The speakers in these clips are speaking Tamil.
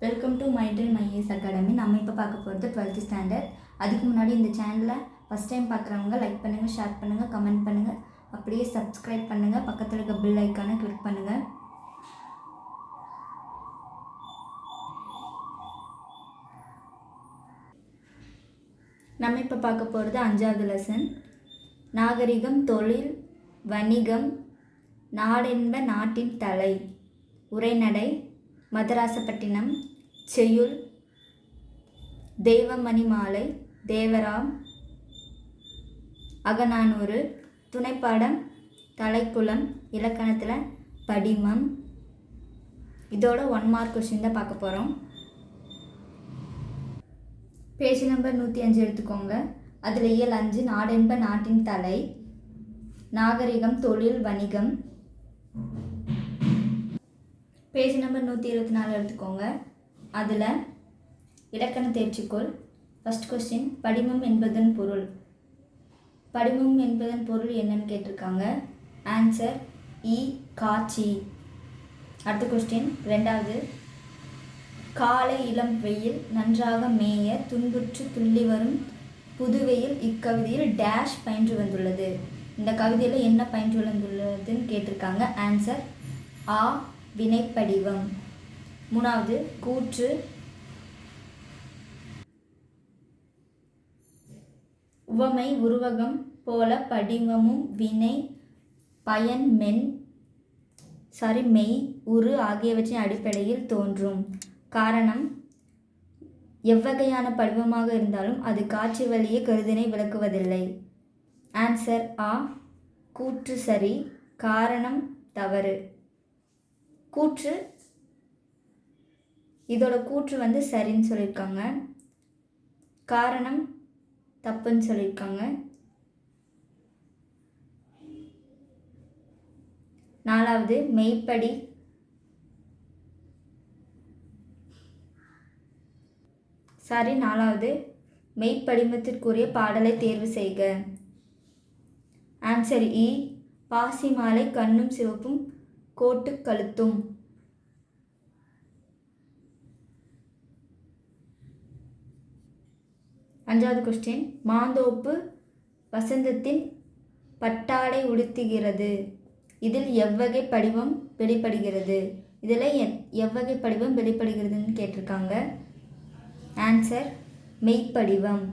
Welcome to mindal my ace academy நம்ம இப்போ பார்க்க போகிறது டுவெல்த்து ஸ்டாண்டர்ட் அதுக்கு முன்னாடி இந்த சேனலை ஃபஸ்ட் டைம் பார்க்குறவங்க லைக் பண்ணுங்கள் ஷேர் பண்ணுங்கள் கமெண்ட் பண்ணுங்கள் அப்படியே சப்ஸ்கிரைப் பண்ணுங்கள் பக்கத்தில் இருக்க பில் ஐக்கானை கிளிக் பண்ணுங்கள் நம்ம இப்போ பார்க்க போகிறது அஞ்சாவது லெசன் நாகரிகம் தொழில் வணிகம் நாடென்ப நாட்டின் தலை உரைநடை மதராசப்பட்டினம் செய்யுள் தெய்வமணி மாலை தேவராம் அகநானூறு துணைப்பாடம் தலைக்குளம் இலக்கணத்தில் படிமம். இதோட ஒன் மார்க் கொஷின் தான் பார்க்க போகிறோம் பேஜ் நம்பர் நூற்றி அஞ்சு எடுத்துக்கோங்க. அதில் இயல் அஞ்சு நாடென்ப நாட்டின் தலை நாகரிகம் தொழில் வணிகம். பேஜ் நம்பர் நூற்றி இருபத்தி நாலு எடுத்துக்கோங்க. அதில் இலக்கண தேர்ச்சிக்கோள் ஃபஸ்ட் கொஸ்டின் படிமம் என்பதன் பொருள். படிமம் என்பதன் பொருள் என்னன்னு கேட்டிருக்காங்க. ஆன்சர் இ e, காட்சி. அடுத்த கொஸ்டின் ரெண்டாவது காலை இளம் வெயில் நன்றாக மேய துன்புற்று துள்ளி வரும் புதுவையில் இக்கவிதையில் டேஷ் பயின்று வந்துள்ளது. இந்த கவிதையில் என்ன பயின்று வந்துள்ளதுன்னு கேட்டிருக்காங்க. ஆன்சர் ஆ வினைப்படிவம். மூணாவது கூற்று. உவமை உருவகம் போல படிமமும் வினை பயன் மென் சாரி மெய் உரு ஆகியவற்றின் அடிப்படையில் தோன்றும். காரணம் எவ்வகையான படிவமாக இருந்தாலும் அது காட்சி வழியே கருதினை விளக்குவதில்லை. ஆன்சர் ஆ கூற்று சரி. காரணம் தவறு. கூற்று. இதோட கூற்று வந்து சரின்னு சொல்லியிருக்காங்க. காரணம் தப்புன்னு சொல்லியிருக்காங்க. நாலாவது மெய்ப்படி. சாரி நாலாவது மெய்ப்படிமத்திற்குரிய பாடலை தேர்வு செய்க. Answer e. இ பாசி மாலை கண்ணும் சிவப்பும் கோட்டு கழுத்தும். அஞ்சாவது கொஸ்டின் மாந்தோப்பு வசந்தத்தின் பட்டாடை உடுத்துகிறது. இதில் எவ்வகை படிவம் வெளிப்படுகிறது? இதில் எவ்வகை படிவம் வெளிப்படுகிறதுன்னு கேட்டிருக்காங்க. ஆன்சர் மெய்ப்படிவம்.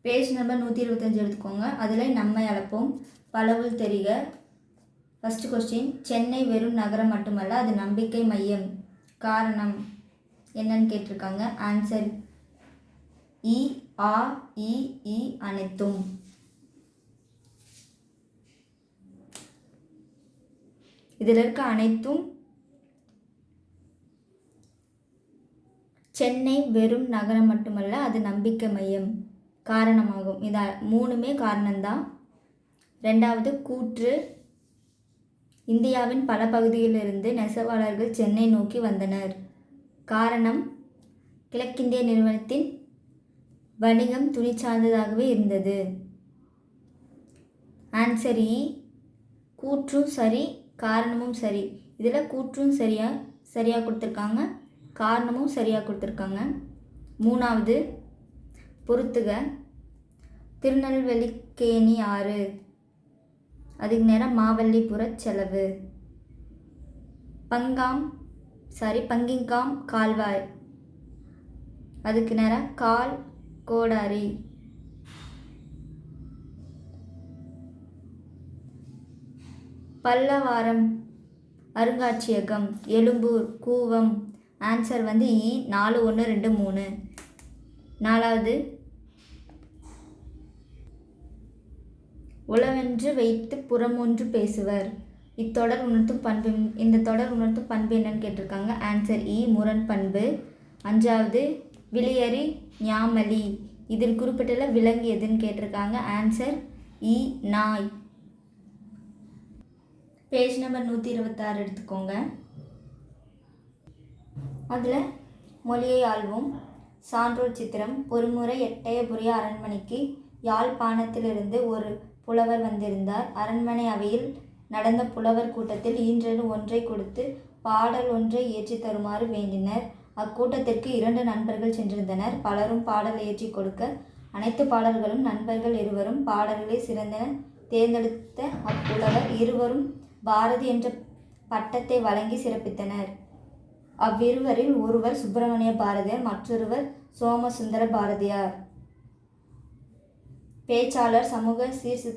பேஜ் நம்பர் நூற்றி இருபத்தஞ்சி எடுத்துக்கோங்க. அதில் நம்மை அழைப்போம் பலவுள் தெரிக. ஃபஸ்ட்டு கொஸ்டின் சென்னை வெறும் நகரம் மட்டுமல்ல அது நம்பிக்கை மையம். காரணம் என்னன்னு கேட்டிருக்காங்க. ஆன்சர் இ ஆ இ இ அனைத்தும். இதில் இருக்க அனைத்தும் சென்னை வெறும் நகரம் மட்டுமல்ல அது நம்பிக்கை மையம் காரணமாகும். இது மூணுமே காரணம்தான். ரெண்டாவது கூற்று. இந்தியாவின் பல பகுதிகளிலிருந்து நெசவாளர்கள் சென்னை நோக்கி வந்தனர். காரணம் கிழக்கிந்திய நிறுவனத்தின் வணிகம் துணி சார்ந்ததாகவே இருந்தது. ஆன்சர் இ e. கூற்றும் சரி காரணமும் சரி. இதில் கூற்றும் சரியாக சரியாக கொடுத்துருக்காங்க. காரணமும் சரியாக கொடுத்துருக்காங்க. மூணாவது பொறுத்துக. திருநெல்வேலிக்கேணி ஆறு. அதுக்கு நேரம் மாவல்லிபுர செலவு. பங்காம் சாரி பங்கிங்காம் கால்வாய். அதுக்கு நேரம் கால் கோடாரி. பல்லவாரம் அருங்காட்சியகம் எழும்பூர் கூவம். ஆன்சர் வந்து இ நாலு ஒன்று ரெண்டு மூணு. நாலாவது. உளவென்று வைத்து புறமொன்று பேசுவர். இத்தொடர் உணர்த்தும் பண்பு இந்த தொடர் உணர்த்தும் பண்பு என்னன்னு கேட்டிருக்காங்க. ஆன்சர் இ e, முரண் பண்பு. அஞ்சாவது விளியறி ஞாமலி. இதில் குறிப்பிட்டுள்ள விலங்கு எதுன்னு கேட்டிருக்காங்க. ஆன்சர் இ e, நாய். பேஜ் நம்பர் நூற்றி இருபத்தாறு எடுத்துக்கோங்க. அதில் மொழியை ஆள்வோம். சான்றோர் சித்திரம் ஒருமுறை எட்டயபுரிய அரண்மனைக்கு யாழ்ப்பாணத்திலிருந்து ஒரு புலவர் வந்திருந்தார். அரண்மனை அவையில் நடந்த புலவர் கூட்டத்தில் ஈன்றெழு ஒன்றை கொடுத்து பாடல் ஒன்றை ஏற்றி தருமாறு வேண்டினர். அக்கூட்டத்திற்கு இரண்டு நண்பர்கள் சென்றிருந்தனர். பலரும் பாடல் ஏற்றி கொடுக்க அனைத்து பாடல்களும் நண்பர்கள் இருவரும் பாடல்களை சிறந்தன தேர்ந்தெடுத்த அப்புலவர் இருவரும் பாரதி என்ற பட்டத்தை வழங்கி சிறப்பித்தனர். அவ்விருவரில் ஒருவர் சுப்பிரமணிய பாரதியார் மற்றொருவர் சோமசுந்தர பாரதியார். பேச்சாளர் சமூக சீர்சி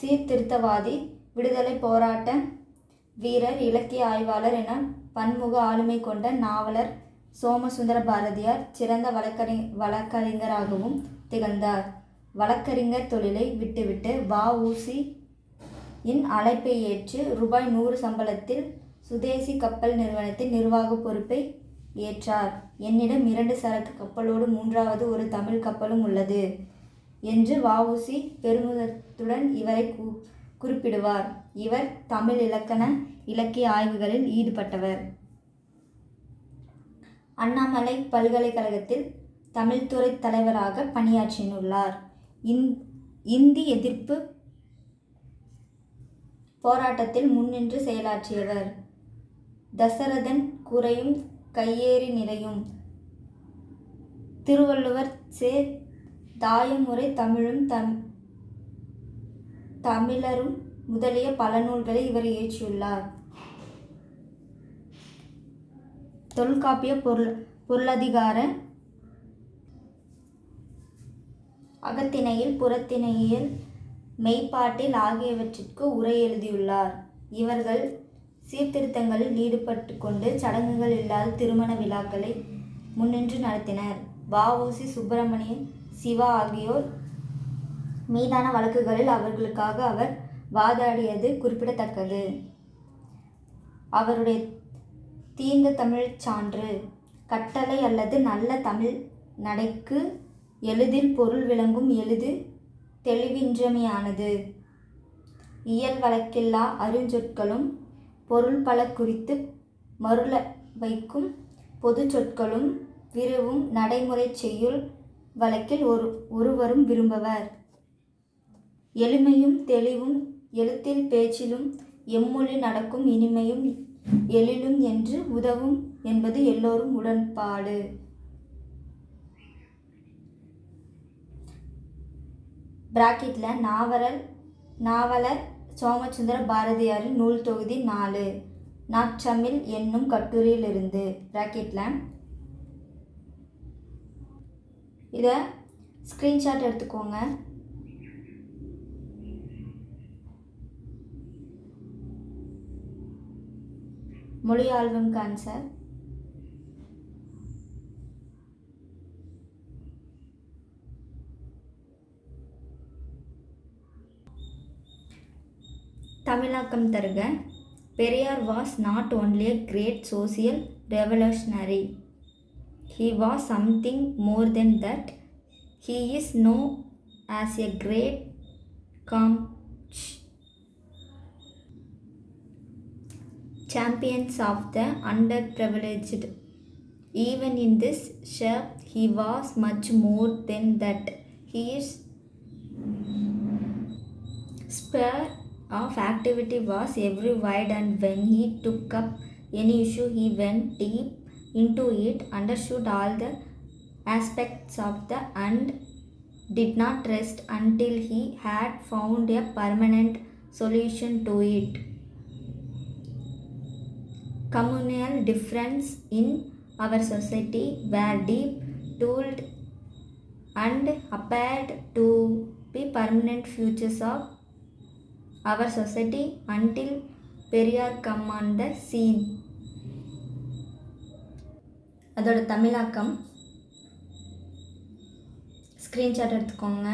சீர்திருத்தவாதி விடுதலை போராட்ட வீரர் இலக்கிய ஆய்வாளர் என பன்முக ஆளுமை கொண்ட நாவலர் சோமசுந்தர பாரதியார் சிறந்த வழக்கறி வழக்கறிஞராகவும் திகழ்ந்தார். வழக்கறிஞர் தொழிலை விட்டுவிட்டு வஉசி இன் அழைப்பை ஏற்று ரூபாய் நூறு சம்பளத்தில் சுதேசி கப்பல் நிறுவனத்தின் நிர்வாக பொறுப்பை ஏற்றார். என்னிடம் இரண்டு சரக்கு கப்பலோடு மூன்றாவது ஒரு தமிழ் கப்பலும் உள்ளது என்று வஉசி பெருமிதத்துடன் இவரை கூ குறிப்பிடுவார். இவர் தமிழ் இலக்கண இலக்கிய ஆய்வுகளில் ஈடுபட்டவர். அண்ணாமலை பல்கலைக்கழகத்தில் தமிழ்துறை தலைவராக பணியாற்றியுள்ளார். இந்தி எதிர்ப்பு போராட்டத்தில் முன்னின்று செயலாற்றியவர். தசரதன் குறையும் கையேறி நிலையும் திருவள்ளுவர் சேர் தாயமுறை தமிழும் தம் தமிழரும் முதலிய பல நூல்களை இவர் இயற்றியுள்ளார். தொல்காப்பிய பொருள் பொருளதிகார அகத்திணையில் புறத்திணையில் மெய்ப்பாட்டில் ஆகியவற்றிற்கு உரை எழுதியுள்ளார். இவர்கள் சீர்திருத்தங்களில் ஈடுபட்டு கொண்டு சடங்குகள் இல்லாத திருமண விழாக்களை முன்னின்று நடத்தினர். வஉசி சுப்பிரமணியன் சிவா ஆகியோர் மீதான வழக்குகளில் அவர்களுக்காக அவர் வாதாடியது குறிப்பிடத்தக்கது. அவருடைய தீர்ந்த தமிழ் சான்று கட்டளை அல்லது நல்ல தமிழ் நடைக்கு எளிதில் பொருள் விளங்கும் எளிது தெளிவின்றமையானது. இயல் வழக்கில்லா அருஞ்சொற்களும் பொருள் பல குறித்து மருள வைக்கும் பொது சொற்களும் விருவும் நடைமுறை செய்யுள் வழக்கில் ஒரு ஒருவரும் விரும்புவர். எளிமையும் தெளிவும் எழுத்தில் பேச்சிலும் எம்மொழி நடக்கும் இனிமையும் எழிலும் என்று உதவும் என்பது எல்லோரும் உடன்பாடு. பிராக்கெட்டில் நாவலர் நாவலர் சோமசுந்தர பாரதியாரின் நூல் தொகுதி நாலு நாற்றமிழ் என்னும் கட்டுரையிலிருந்து. பிராக்கெட்டில் இதை ஸ்க்ரீன்ஷாட் எடுத்துக்கோங்க. மொழி ஆல்பம் ஆன்சர் தமிழாக்கம் தருக Periyar was not only a great social revolutionary he was something more than that he is known as a great com champions of the underprivileged. Even in this shape he was much more than that. He is sphere of activity was every wide and when he took up any issue he went deep into it understood all the aspects of the and did not rest until he had found a permanent solution to it communal difference in our society were deep tooled and appeared to be permanent futures of our society until Periyar come on the scene. அதோட தமிழாக்கம் ஸ்க்ரீன்ஷாட் எடுத்துக்கோங்க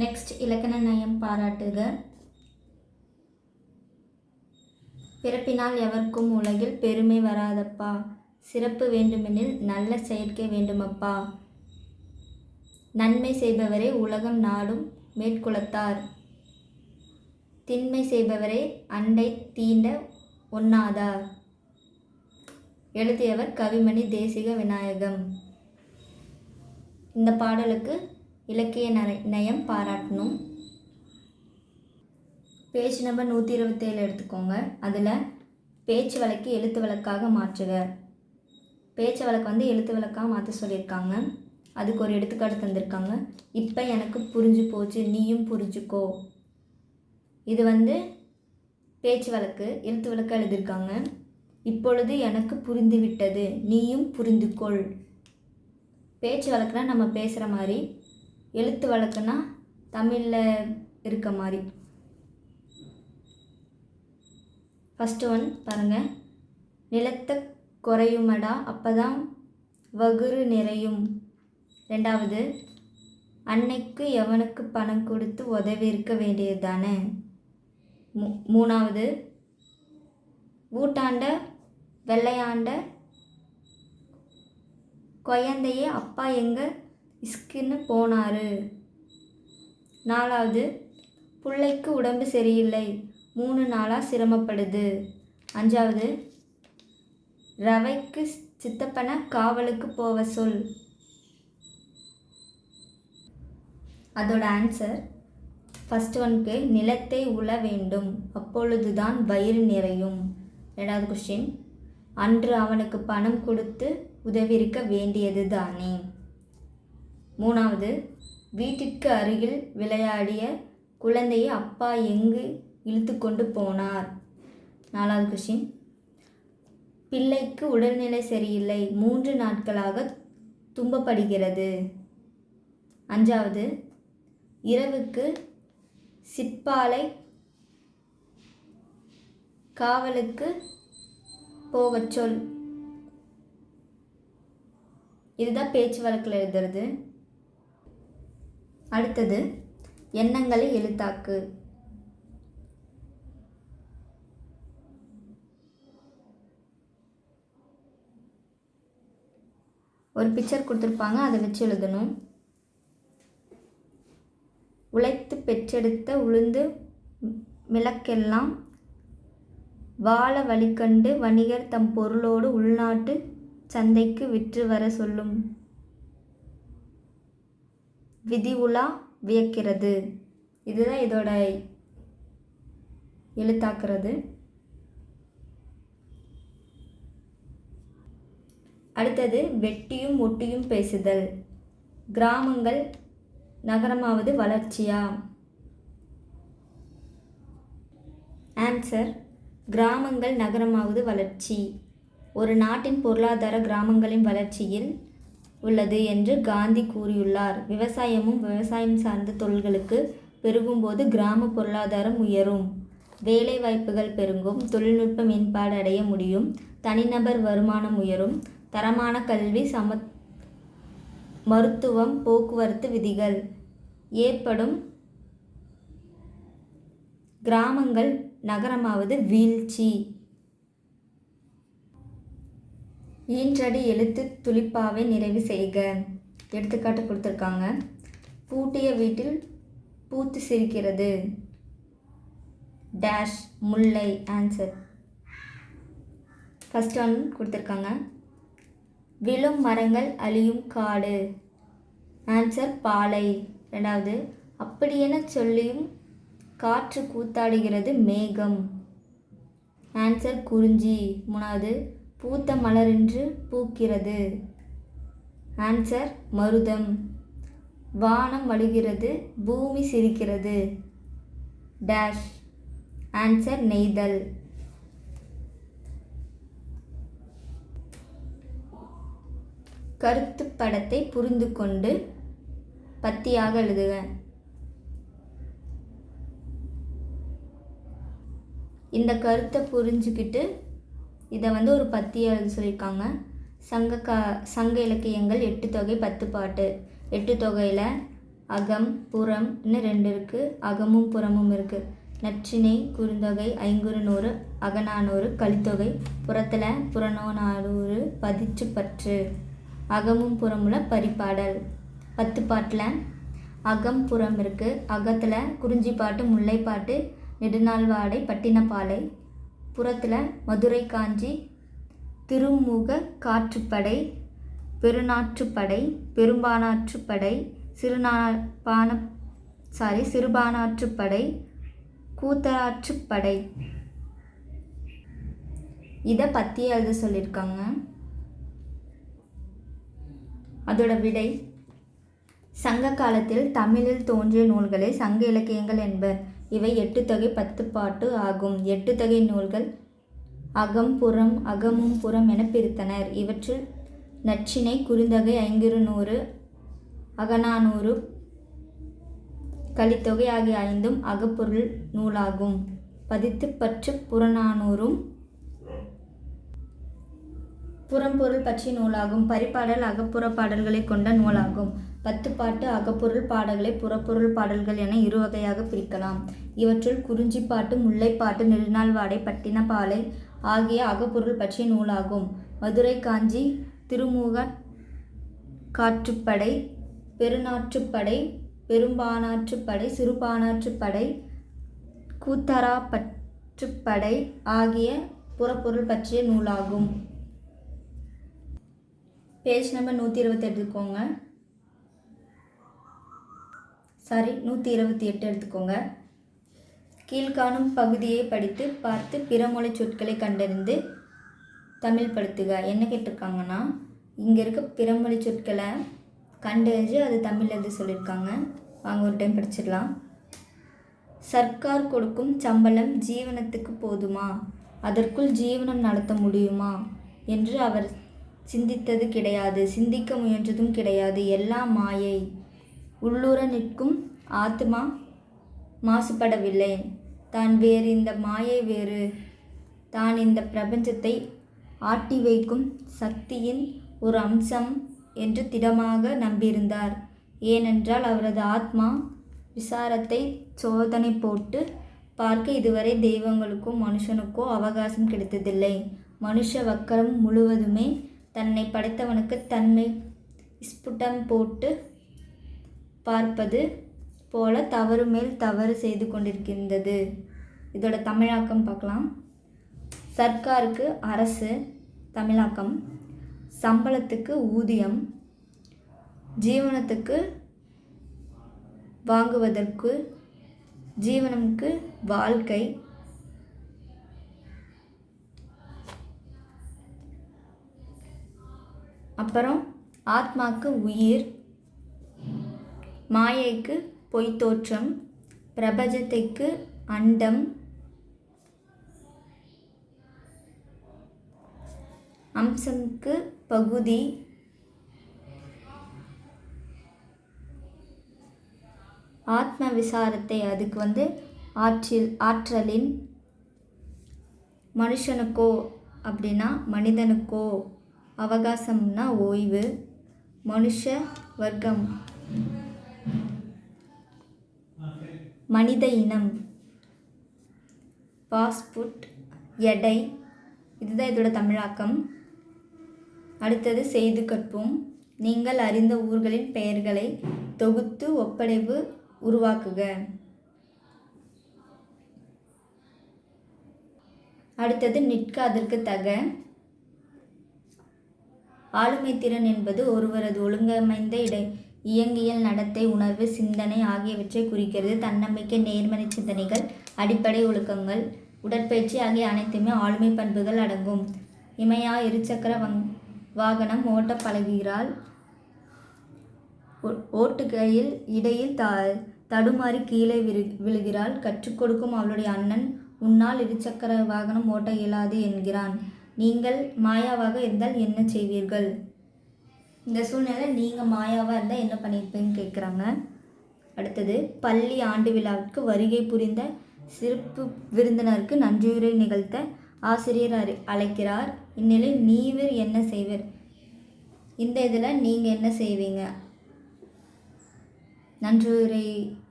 நெக்ஸ்ட் இலக்கண நயம் பாராட்டுக. பிறப்பினால் எவர்க்கும் உலகில் பெருமை வராதப்பா. சிறப்பு வேண்டுமெனில் நல்ல செயற்கை வேண்டுமப்பா. நன்மை செய்பவரே உலகம் நாடும் மேற்குலத்தார். திண்மை செய்பவரே அண்டை தீண்ட ஒண்ணாதார். எழுதியவர் கவிமணி தேசிக விநாயகம். இந்த பாடலுக்கு இலக்கிய நயம் பாராட்டணும். பேஜ் நம்பர் நூற்றி இருபத்தேழு எடுத்துக்கோங்க. அதில் பேச்சு வழக்கு எழுத்து வழக்காக மாற்றுக. பேச்சு வழக்கு வந்து எழுத்து வழக்காக மாற்ற சொல்லியிருக்காங்க. அதுக்கு ஒரு எடுத்துக்காட்டு தந்திருக்காங்க. இப்போ எனக்கு புரிஞ்சு போச்சு நீயும் புரிஞ்சுக்கோ. இது வந்து பேச்சு வழக்கு எழுத்து வழக்கு எழுதியிருக்காங்க. இப்பொழுது எனக்கு புரிந்து விட்டது நீயும் புரிந்துக்கொள். பேச்சு வழக்குனா நம்ம பேசுகிற மாதிரி எழுத்து வழக்குனா தமிழில் இருக்க மாதிரி. ஃபஸ்ட்டு ஒன் பாருங்கள் நிலத்தை குறையுமடா அப்போ தான் வகுறு நிறையும். ரெண்டாவது அன்னைக்கு எவனுக்கு பணம் கொடுத்து உதவி இருக்க வேண்டியது தானே மூ மூணாவது ஊட்டாண்ட வெள்ளையாண்ட குழந்தையே அப்பா எங்கே இஸ்கின்னு போனாரு. நாலாவது பிள்ளைக்கு உடம்பு சரியில்லை. மூணு நாளாக சிரமப்படுது. அஞ்சாவது ரவைக்கு சித்தப்பனை காவலுக்கு போக சொல். அதோட ஆன்சர் ஃபஸ்ட் ஒன்க்கு நிலத்தை உழ வேண்டும். அப்பொழுதுதான் வயிறு நிறையும். ரெண்டாவது கொஸ்டின் அன்று அவனுக்கு பணம் கொடுத்து உதவி இருக்க வேண்டியது தானே மூணாவது வீட்டிற்கு அருகில் விளையாடிய குழந்தையை அப்பா எங்கு இழுத்து கொண்டு போனார்? நாலாவது கொஷின் பிள்ளைக்கு உடல்நிலை சரியில்லை. மூன்று நாட்களாக துன்பப்படுகிறது. அஞ்சாவது இரவுக்கு சிற்பாலை காவலுக்கு போகச் சொல். இதுதான் பேச்சு வழக்கில் எழுதுறது. அடுத்தது எண்ணங்களை எழுத்தாக்கு. ஒரு பிக்சர் கொடுத்துருப்பாங்க அதை வச்சு எழுதணும். உழைத்து பெற்றெடுத்த உளுந்து விளக்கெல்லாம் வாழ வழிகண்டு வணிகர் தம் பொருளோடு உள்நாட்டு சந்தைக்கு விற்று வர சொல்லும். விதி உலா வியக்கிறது. இதுதான் இதோட எழுத்தாக்குறது. அடுத்தது வெட்டியும் ஒட்டியும் பேசுதல். கிராமங்கள் நகரமாவது வளர்ச்சியா? ஆன்சர் கிராமங்கள் நகரமாவது வளர்ச்சி. ஒரு நாட்டின் பொருளாதார கிராமங்களின் வளர்ச்சியில் உள்ளது என்று காந்தி கூறியுள்ளார். விவசாயமும் விவசாயம் சார்ந்த தொழில்களுக்கு பெருகும்போது கிராம பொருளாதாரம் உயரும். வேலை வாய்ப்புகள் பெருகும் தொழில்நுட்ப மேம்பாடு அடைய முடியும் தனிநபர் வருமானம் உயரும் தரமான கல்வி சம மருத்துவம் போக்குவரத்து விதிகள் ஏற்படும். கிராமங்கள் நகரமாவது வீழ்ச்சி. ஈன்றடி எழுத்து துளிப்பாவை நிறைவு செய்க. எடுத்துக்காட்டு கொடுத்துருக்காங்க. பூட்டிய வீட்டில் பூத்து சிரிக்கிறது. டேஷ் முல்லை ஆன்சர் ஃபஸ்ட் ஒன் கொடுத்துருக்காங்க. விழும் மரங்கள் அழியும் காடு. ஆன்சர் பாலை. ரெண்டாவது அப்படியென சொல்லியும் காற்று கூத்தாடுகிறது மேகம். ஆன்சர் குறிஞ்சி. மூணாவது பூத்த மலரென்று பூக்கிறது. ஆன்சர் மருதம். வானம் வழுகிறது பூமி சிரிக்கிறது. டேஷ் ஆன்சர் நெய்தல். கருத்து படத்தை புரிந்து கொண்டு பத்தியாக எழுதுக. இந்த கருத்தை புரிஞ்சுக்கிட்டு இதை வந்து ஒரு பத்தியல்னு சொல்லியிருக்காங்க. சங்க க சங்க இலக்கியங்கள் எட்டு தொகை பத்து பாட்டு. எட்டு தொகையில் அகம் புறம்னு ரெண்டு இருக்குது அகமும் புறமும் இருக்குது நற்றினை குறுந்தொகை ஐங்குறு நூறு அகநானூறு கலித்தொகை புறத்தில் புறநோநானூறு பதிச்சு பற்று. அகமும் புறமுல பரிப்பாடல். பத்து பாட்டில் அகம் புறம் இருக்குது அகத்தில் குறிஞ்சிப்பாட்டு முல்லைப்பாட்டு நெடுநாள்வாடை பட்டினப்பாலை புறத்தில் மதுரை காஞ்சி திருமுக காற்றுப்படை பெருநாற்றுப்படை பெரும்பானாற்றுப்படை சிறுநா பான சாரி சிறுபானாற்றுப்படை கூத்தராற்றுப்படை. இதை பற்றி எழுத சொல்லியிருக்காங்க அதோட விடை சங்க காலத்தில் தமிழில் தோன்றிய நூல்களை சங்க இலக்கியங்கள் என்பர். இவை எட்டு தொகை பத்து பாட்டு ஆகும். எட்டு தொகை நூல்கள் அகம் புறம் அகமும் புறம் என பிரித்தனர். இவற்றில் நச்சினை குறுந்தொகை ஐங்குறுநூறு அகநானூறு கலித்தொகை ஆகிய ஐந்தும் அகப்பொருள் நூலாகும். பதித்து பற்று புறநானூறும் புறம்பொருள் பற்றிய நூலாகும். பரிபாடல் அகப்புற பாடல்களை கொண்ட நூலாகும். பத்து பாட்டு அகப்பொருள் பாடல்களை புறப்பொருள் பாடல்கள் என இரு வகையாக பிரிக்கலாம். இவற்றுள் குறிஞ்சிப்பாட்டு முல்லைப்பாட்டு நெடுநாள்வாடை பட்டினப்பாலை ஆகிய அகப்பொருள் பற்றிய நூலாகும். மதுரை காஞ்சி திருமூக காற்றுப்படை பெருநாற்றுப்படை பெரும்பானாற்றுப்படை சிறுபானாற்றுப்படை கூத்தராப்பற்றுப்படை ஆகிய புறப்பொருள் பற்றிய நூலாகும். பேஜ் நம்பர் நூற்றி இருபத்தி எடுத்துக்கோங்க சாரி நூற்றி இருபத்தி எட்டு எடுத்துக்கோங்க. கீழ்காணும் பகுதியை படித்து பார்த்து பிறமொழி சொற்களை கண்டறிந்து தமிழ் படுத்துக. என்ன கேட்டிருக்காங்கன்னா இங்கே இருக்க பிறமொழி சொற்களை கண்டறிஞ்சு அது தமிழில் எழுத சொல்லியிருக்காங்க. வாங்க ஒரு டைம் படிச்சிடலாம். சர்க்கார் கொடுக்கும் சம்பளம் ஜீவனத்துக்கு போதுமா? அதற்குள் ஜீவனம் நடத்த முடியுமா? என்று அவர் சிந்தித்தது கிடையாது. சிந்திக்க முயன்றதும் கிடையாது. எல்லாம் மாயை. உள்ளூர நிற்கும் ஆத்மா மாசுபடவில்லை. தான் வேறு இந்த மாயை வேறு. தான் இந்த பிரபஞ்சத்தை ஆட்டி வைக்கும் சக்தியின் ஒரு அம்சம் என்று திடமாக நம்பியிருந்தார். ஏனென்றால் அவரது ஆத்மா விசாரத்தை சோதனை போட்டு பார்க்க இதுவரை தெய்வங்களுக்கோ மனுஷனுக்கோ அவகாசம் கிடைத்ததில்லை. மனுஷ வக்கரம் முழுவதுமே தன்னை படைத்தவனுக்கு தன்மை ஸ்புட்டம் போட்டு பார்ப்பது போல தவறு மேல் தவறு செய்து கொண்டிருக்கின்றது. இதோட தமிழாக்கம் பார்க்கலாம். சர்க்காருக்கு அரசு தமிழாக்கம். சம்பளத்துக்கு ஊதியம். ஜீவனத்துக்கு வாங்குவதற்கு ஜீவனம்க்கு வாழ்க்கை. அப்புறம் ஆத்மாக்கு உயிர். மாயைக்கு பொய்த்தோற்றம் பிரபஞ்சத்திற்கு அண்டம் அம்சம்க்கு பகுதி ஆத்ம விசாரத்தை அதுக்கு வந்து ஆற்றில் ஆற்றலின் மனுஷனுக்கோ அப்படின்னா மனிதனுக்கோ அவகாசம்னா ஓய்வு மனுஷ வர்க்கம். மனித இனம். பாஸ்புட் எடை. இதுதான் இதோட தமிழாக்கம். அடுத்தது செய்து கற்போம். நீங்கள் அறிந்த ஊர்களின் பெயர்களை தொகுத்து ஒப்படைவு உருவாக்குக. அடுத்தது நிற்க அதற்கு தக. ஆளுமை திறன் என்பது ஒருவரது ஒழுங்கமைந்த இடை. இயங்கியல் நடத்தை உணர்வு சிந்தனை ஆகியவற்றை குறிக்கிறது. தன்னம்பிக்கை நேர்மறை சிந்தனைகள் அடிப்படை ஒழுக்கங்கள் உடற்பயிற்சி ஆகிய அனைத்துமே ஆளுமை பண்புகள் அடங்கும். இமையா இருசக்கர வங் வாகனம் ஓட்ட பழகுகிறாள். ஓ- ஓட்டுகையில் இடையில் த தடுமாறி கீழே விழு விழுகிறாள். கற்றுக் கொடுக்கும் அவளுடைய அண்ணன் உன்னால் இருசக்கர வாகனம் ஓட்ட இயலாது என்கிறான். நீங்கள் மாயாவாக இருந்தால் என்ன செய்வீர்கள்? இந்த சூழ்நிலை நீங்கள் மாயாவாக இருந்தால் என்ன பண்ணியிருப்பீங்கன்னு கேட்குறாங்க அடுத்தது பள்ளி ஆண்டு விழாவிற்கு வருகை புரிந்த சிறப்பு விருந்தினருக்கு நன்றியுரை நிகழ்த்த ஆசிரியர் அறி அழைக்கிறார். இந்நிலை நீவர் என்ன செய்வர்? இந்த இதில் நீங்கள் என்ன செய்வீங்க? நன்றியுரை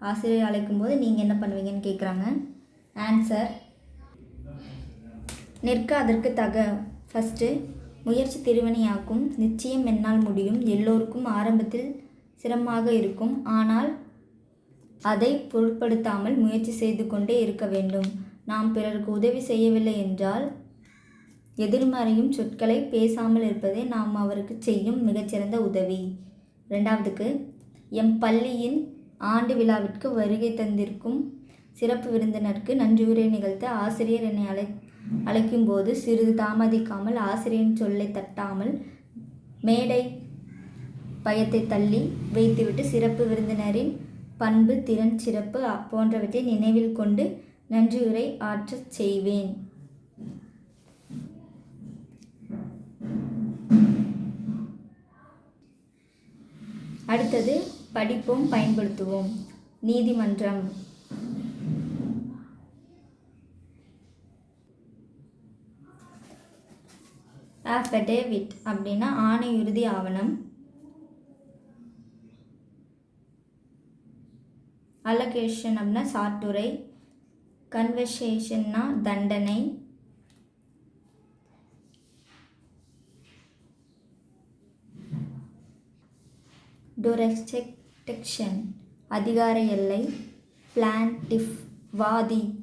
ஆசிரியர் அழைக்கும்போது நீங்கள் என்ன பண்ணுவீங்கன்னு கேட்குறாங்க ஆன்சர் நிற்க அதற்கு தக. ஃபஸ்ட்டு முயற்சி திருவினையாக்கும் நிச்சயம் என்னால் முடியும். எல்லோருக்கும் ஆரம்பத்தில் சிரமமாக இருக்கும். ஆனால் அதை பொருட்படுத்தாமல் முயற்சி செய்து கொண்டே இருக்க வேண்டும். நாம் பிறருக்கு உதவி செய்யவில்லை என்றால் எதிர்மறையும் சொற்களை பேசாமல் இருப்பதே நாம் அவருக்கு செய்யும் மிகச்சிறந்த உதவி. ரெண்டாவதுக்கு எம் பள்ளியின் ஆண்டு விழாவிற்கு வருகை தந்திருக்கும் சிறப்பு விருந்தினருக்கு நன்றியுரை நிகழ்த்த ஆசிரியர் என்னை அழை அழைக்கும்போது சிறிது தாமதிக்காமல் ஆசிரியரின் சொல்லை தட்டாமல் மேடை பயத்தை தள்ளி வைத்துவிட்டு சிறப்பு விருந்தினரின் பண்பு திறன் சிறப்பு போன்றவற்றை நினைவில் கொண்டு நன்றியுரை ஆற்றச் செய்வேன். அடுத்தது படிப்போம் பயன்படுத்துவோம். நீதிமன்றம். ஆஃபடேவிட் அப்படின்னா ஆணையுறுதி ஆவணம். அலகேஷன் அப்படின்னா சாட்டுரை கன்வர்சேஷன்னா தண்டனை. டொரெக்டெக்ஷன் அதிகார எல்லை. பிளான்டிஃப் வாதி.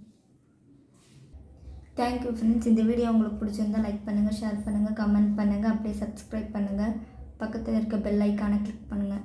தேங்க்யூ ஃப்ரெண்ட்ஸ் இந்த வீடியோ உங்களுக்கு பிடிச்சிருந்தா லைக் பண்ணுங்கள் ஷேர் பண்ணுங்கள் கமெண்ட் பண்ணுங்கள் அப்படியே சப்ஸ்கிரைப் பண்ணுங்கள் பக்கத்தில் இருக்க பெல் ஐக்கானை கிளிக் பண்ணுங்கள்